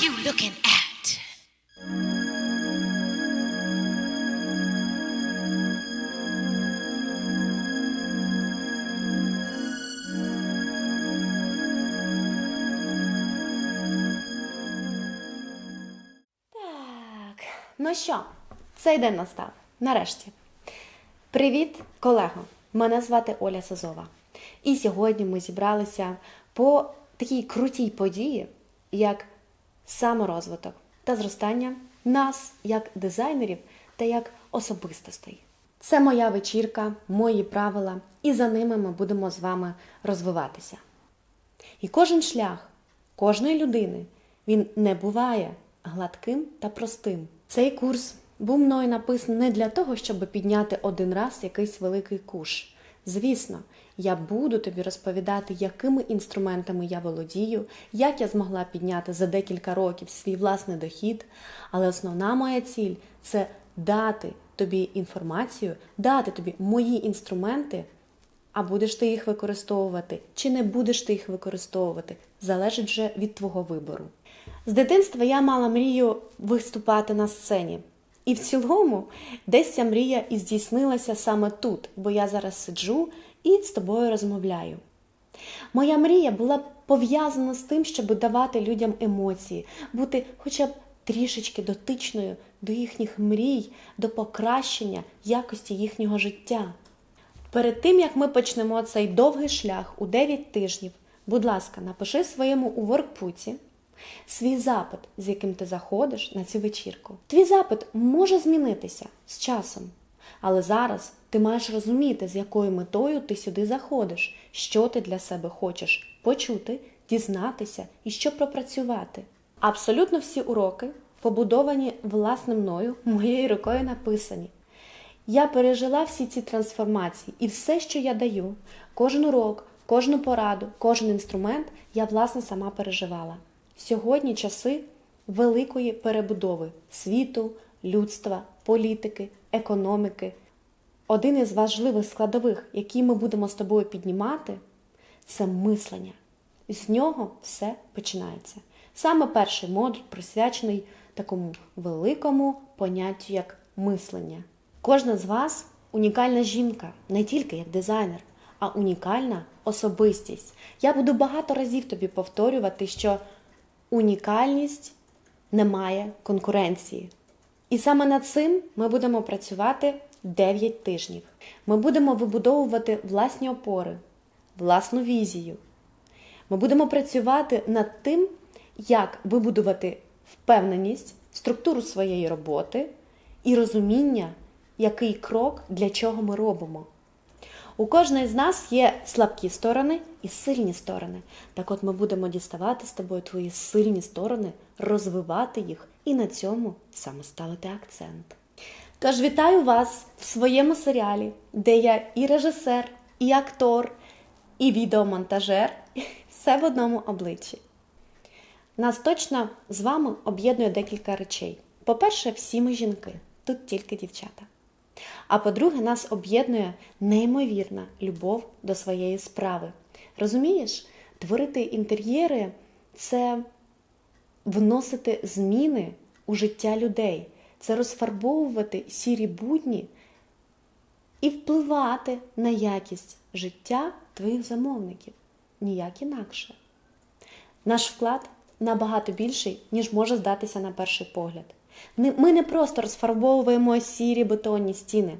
you looking at? Так, ну що, цей день настав. Нарешті. Привіт, колего! Мене звати Оля Сазова. І сьогодні ми зібралися по такій крутій події, як саморозвиток та зростання нас як дизайнерів та як особистостей. Це моя вечірка, мої правила, і за ними ми будемо з вами розвиватися. І кожен шлях кожної людини він не буває гладким та простим. Цей курс був мною написаний не для того, щоб підняти один раз якийсь великий куш. Звісно, я буду тобі розповідати, якими інструментами я володію, як я змогла підняти за декілька років свій власний дохід. Але основна моя ціль це дати тобі інформацію, дати тобі мої інструменти, а будеш ти їх використовувати чи не будеш ти їх використовувати, залежить вже від твого вибору. З дитинства я мала мрію виступати на сцені. І в цілому десь ця мрія і здійснилася саме тут, бо я зараз сиджу і з тобою розмовляю. Моя мрія була пов'язана з тим, щоб давати людям емоції, бути хоча б трішечки дотичною до їхніх мрій, до покращення якості їхнього життя. Перед тим як ми почнемо цей довгий шлях у 9 тижнів, будь ласка, напиши своєму у воркпуці свій запит, з яким ти заходиш на цю вечірку. Твій запит може змінитися з часом, але зараз ти маєш розуміти, з якою метою ти сюди заходиш, що ти для себе хочеш почути, дізнатися і що пропрацювати. Абсолютно всі уроки побудовані власне мною, моєю рукою написані. Я пережила всі ці трансформації, і все, що я даю, кожен урок, кожну пораду, кожен інструмент я власне сама переживала. Сьогодні часи великої перебудови світу, людства, політики, економіки. Один із важливих складових, які ми будемо з тобою піднімати, це мислення. З нього все починається. Саме перший модуль присвячений такому великому поняттю, як мислення. Кожна з вас унікальна жінка, не тільки як дизайнер, а унікальна особистість. Я буду багато разів тобі повторювати, що унікальність не має конкуренції. І саме над цим ми будемо працювати 9 тижнів. Ми будемо вибудовувати власні опори, власну візію. Ми будемо працювати над тим, як вибудувати впевненість, структуру своєї роботи і розуміння, який крок для чого ми робимо. У кожної з нас є слабкі сторони і сильні сторони. Так от ми будемо діставати з тобою твої сильні сторони, розвивати їх і на цьому саме ставити акцент. Тож вітаю вас в своєму серіалі, де я і режисер, і актор, і відеомонтажер, все в одному обличчі. Нас точно з вами об'єднує декілька речей. По-перше, всі ми жінки, тут тільки дівчата. А по-друге, нас об'єднує неймовірна любов до своєї справи. Розумієш, творити інтер'єри це вносити зміни у життя людей, це розфарбовувати сірі будні і впливати на якість життя твоїх замовників. Ніяк інакше. Наш вклад набагато більший, ніж може здатися на перший погляд. Ми не просто розфарбовуємо сірі бетонні стіни.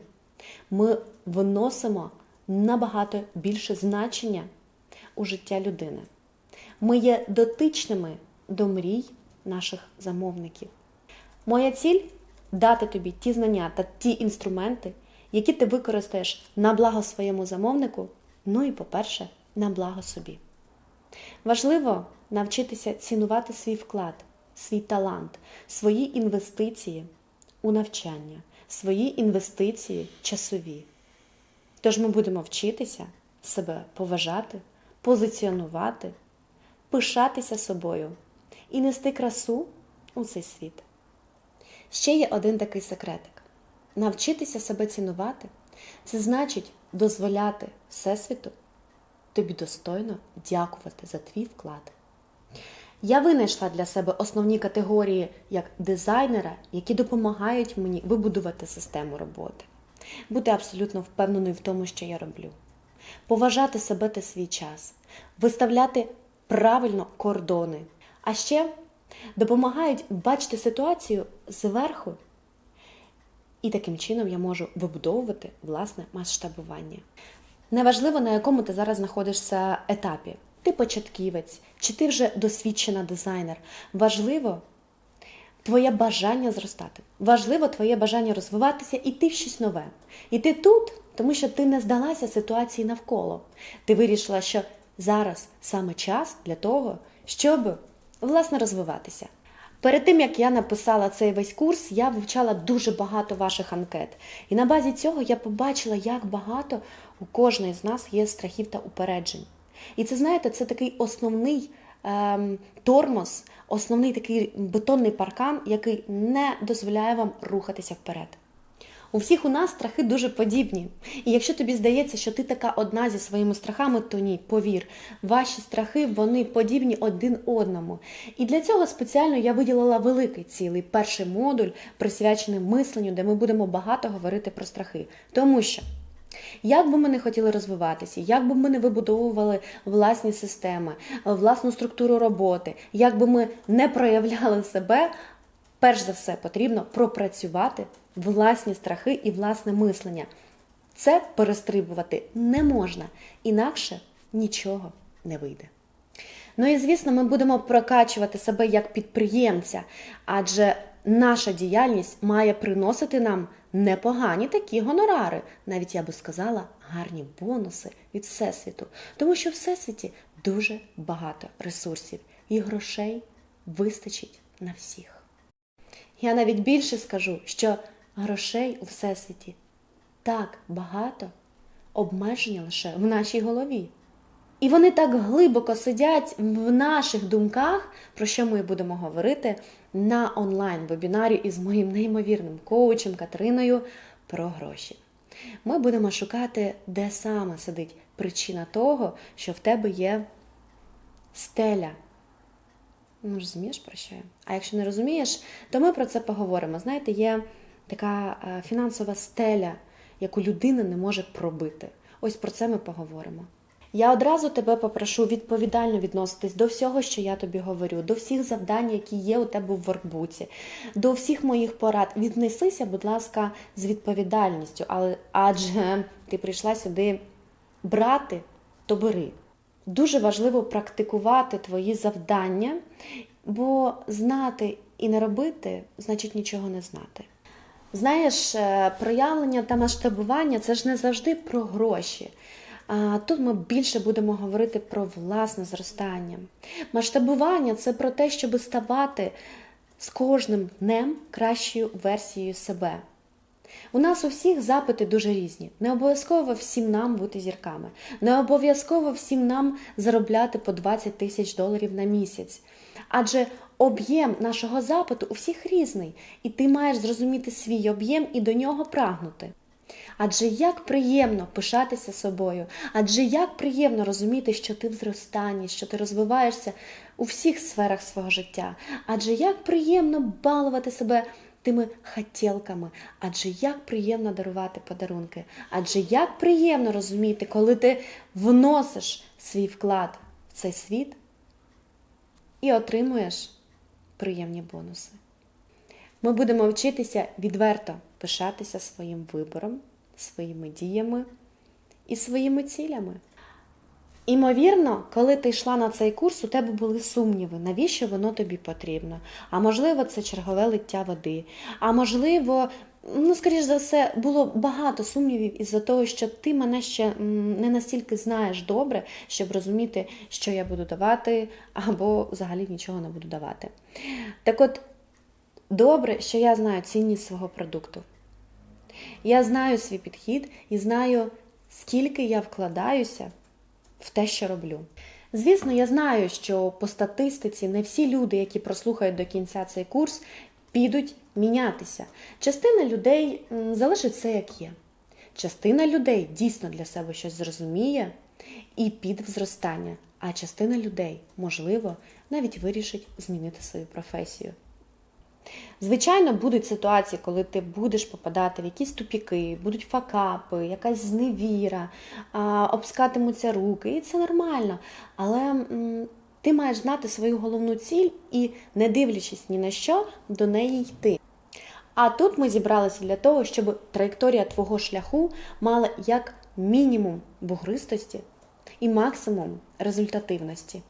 Ми виносимо набагато більше значення у життя людини. Ми є дотичними до мрій наших замовників. Моя ціль дати тобі ті знання та ті інструменти, які ти використаєш на благо своєму замовнику, ну і, по-перше, на благо собі. Важливо навчитися цінувати свій вклад, свій талант, свої інвестиції у навчання, свої інвестиції часові. Тож ми будемо вчитися себе поважати, позиціонувати, пишатися собою і нести красу у цей світ. Ще є один такий секретик: навчитися себе цінувати це значить дозволяти Всесвіту тобі достойно дякувати за твій вклад. Я винайшла для себе основні категорії як дизайнера, які допомагають мені вибудувати систему роботи, бути абсолютно впевненою в тому, що я роблю, поважати себе та свій час, виставляти правильно кордони, а ще допомагають бачити ситуацію зверху. І таким чином я можу вибудовувати власне масштабування. Неважливо, на якому ти зараз знаходишся етапі. Ти початківець, чи ти вже досвідчена дизайнер. Важливо твоє бажання зростати. Важливо твоє бажання розвиватися, іти в щось нове. І ти тут, тому що ти не здалася ситуації навколо. Ти вирішила, що зараз саме час для того, щоб власне розвиватися. Перед тим як я написала цей весь курс, я вивчала дуже багато ваших анкет. І на базі цього я побачила, як багато у кожної з нас є страхів та упереджень. І це, знаєте, це такий основний ем, тормоз, основний такий бетонний паркан, який не дозволяє вам рухатися вперед. У всіх у нас страхи дуже подібні. І якщо тобі здається, що ти така одна зі своїми страхами, то ні, повір, ваші страхи вони подібні один одному. І для цього спеціально я виділила великий цілий перший модуль, присвячений мисленню, де ми будемо багато говорити про страхи. Тому що. Як би ми не хотіли розвиватися, як би ми не вибудовували власні системи, власну структуру роботи, як би ми не проявляли себе, перш за все потрібно пропрацювати власні страхи і власне мислення. Це перестрибувати не можна, інакше нічого не вийде. Ну і звісно, ми будемо прокачувати себе як підприємця, адже наша діяльність має приносити нам непогані такі гонорари, навіть я би сказала, гарні бонуси від Всесвіту. Тому що в Всесвіті дуже багато ресурсів і грошей вистачить на всіх. Я навіть більше скажу, що грошей у Всесвіті так багато, обмеження лише в нашій голові. І вони так глибоко сидять в наших думках, про що ми будемо говорити на онлайн-вебінарі із моїм неймовірним коучем Катериною про гроші. Ми будемо шукати, де саме сидить причина того, що в тебе є стеля. Ну, розумієш про що я? А якщо не розумієш, то ми про це поговоримо. Знаєте, є така е, фінансова стеля, яку людина не може пробити. Ось про це ми поговоримо. Я одразу тебе попрошу відповідально відноситись до всього, що я тобі говорю, до всіх завдань, які є у тебе в воркбуці, до всіх моїх порад. Віднесися, будь ласка, з відповідальністю, але адже ти прийшла сюди брати, то бери. Дуже важливо практикувати твої завдання, бо знати і не робити значить нічого не знати. Знаєш, е, проявлення та масштабування це ж не завжди про гроші. Тут ми більше будемо говорити про власне зростання. Масштабування це про те, щоб ставати з кожним днем кращою версією себе. У нас у всіх запити дуже різні. Не обов'язково всім нам бути зірками, не обов'язково всім нам заробляти по 20 тисяч доларів на місяць. Адже об'єм нашого запиту у всіх різний, і ти маєш зрозуміти свій об'єм і до нього прагнути. Адже як приємно пишатися собою, адже як приємно розуміти, що ти в зростанні, що ти розвиваєшся у всіх сферах свого життя, адже як приємно балувати себе тими хотілками, адже як приємно дарувати подарунки, адже як приємно розуміти, коли ти вносиш свій вклад в цей світ і отримуєш приємні бонуси. Ми будемо вчитися відверто пишатися своїм вибором, своїми діями і своїми цілями. Імовірно, коли ти йшла на цей курс, у тебе були сумніви, навіщо воно тобі потрібно. А можливо, це чергове лиття води. А можливо, ну, скоріш за все, було багато сумнівів із-за того, що ти мене ще не настільки знаєш добре, щоб розуміти, що я буду давати, або взагалі нічого не буду давати. Так от, добре, що я знаю цінність свого продукту. Я знаю свій підхід і знаю, скільки я вкладаюся в те, що роблю. Звісно, я знаю, що по статистиці не всі люди, які прослухають до кінця цей курс, підуть мінятися. Частина людей залишить все, як є. Частина людей дійсно для себе щось зрозуміє і піде зростання. а частина людей, можливо, навіть вирішить змінити свою професію. Звичайно, будуть ситуації, коли ти будеш попадати в якісь тупіки, будуть факапи, якась зневіра, обскатимуться руки, і це нормально. Але ти маєш знати свою головну ціль і, не дивлячись ні на що, до неї йти. А тут ми зібралися для того, щоб траєкторія твого шляху мала як мінімум бугристості і максимум результативності.